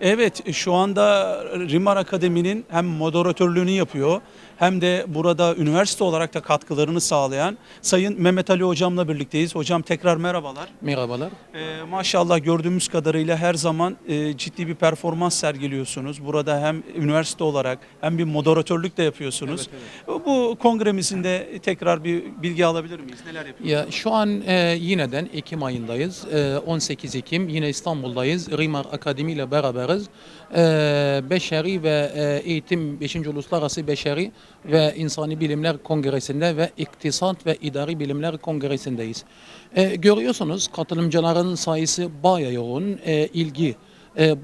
Evet şu anda Rimar Akademi'nin hem moderatörlüğünü yapıyor hem de burada üniversite olarak da katkılarını sağlayan Sayın Mehmet Ali Hocam'la birlikteyiz. Hocam tekrar merhabalar. Merhabalar. Ee, maşallah gördüğümüz kadarıyla her zaman e, ciddi bir performans sergiliyorsunuz. Burada hem üniversite olarak hem bir moderatörlük de yapıyorsunuz. Bu kongremizin de tekrar bir bilgi alabilir miyiz? Neler yapıyorsunuz? Ya şu an e, yineden Ekim ayındayız. E, 18 Ekim yine İstanbul'dayız. Rimar Akademi ile beraberiz. E, Beşeri ve e, Eğitim 5. Uluslararası Beşeri ve İnsani Bilimler Kongresi'nde ve İktisat ve İdari Bilimler Kongresi'ndeyiz. E, görüyorsunuz katılımcıların sayısı bayağı yoğun. E, ilgi e.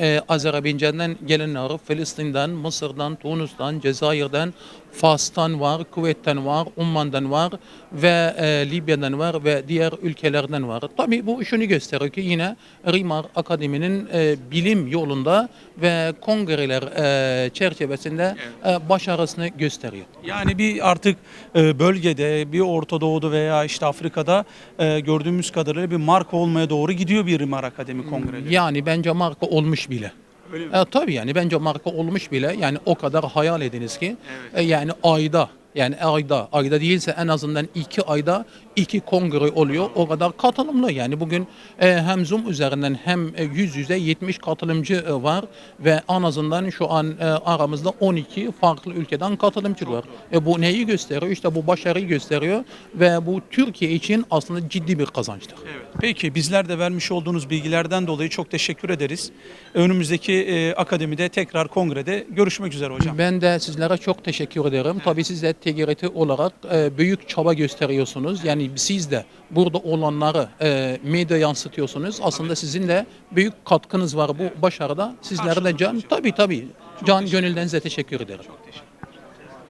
E, Azerbaycan'dan gelenler, Filistin'den, Mısır'dan, Tunus'tan, Cezayir'den, Fas'tan var, Kuveyt'ten var, Umman'dan var ve e, Libya'dan var ve diğer ülkelerden var. Tabii bu şunu gösteriyor ki yine Rimar Akademi'nin e, bilim yolunda ve kongreler e, çerçevesinde e, başarısını gösteriyor. Yani bir artık e, bölgede, bir Orta Doğu'da veya işte Afrika'da e, gördüğümüz kadarıyla bir marka olmaya doğru gidiyor bir Rimar Akademi kongreleri. Yani bence marka olmuş bile. Öyle mi? E, tabii yani bence marka olmuş bile. Yani o kadar hayal ediniz ki e, yani ayda yani ayda ayda değilse en azından iki ayda iki kongre oluyor. O kadar katılımlı yani bugün e, hem Zoom üzerinden hem e, yüz yüze 70 katılımcı e, var ve en azından şu an e, aramızda 12 farklı ülkeden katılımcı var. E, bu neyi gösteriyor? İşte bu başarıyı gösteriyor ve bu Türkiye için aslında ciddi bir kazançtır. Evet. Peki bizler de vermiş olduğunuz bilgilerden dolayı çok teşekkür ederiz. Önümüzdeki e, akademide tekrar kongrede görüşmek üzere hocam. Ben de sizlere çok teşekkür ederim. Tabii siz de TGRT olarak e, büyük çaba gösteriyorsunuz. Yani siz de burada olanları e, medya yansıtıyorsunuz. Aslında sizin de büyük katkınız var bu başarıda. Sizlere de can tabii tabii can gönülden size teşekkür ederim. Çok teşekkür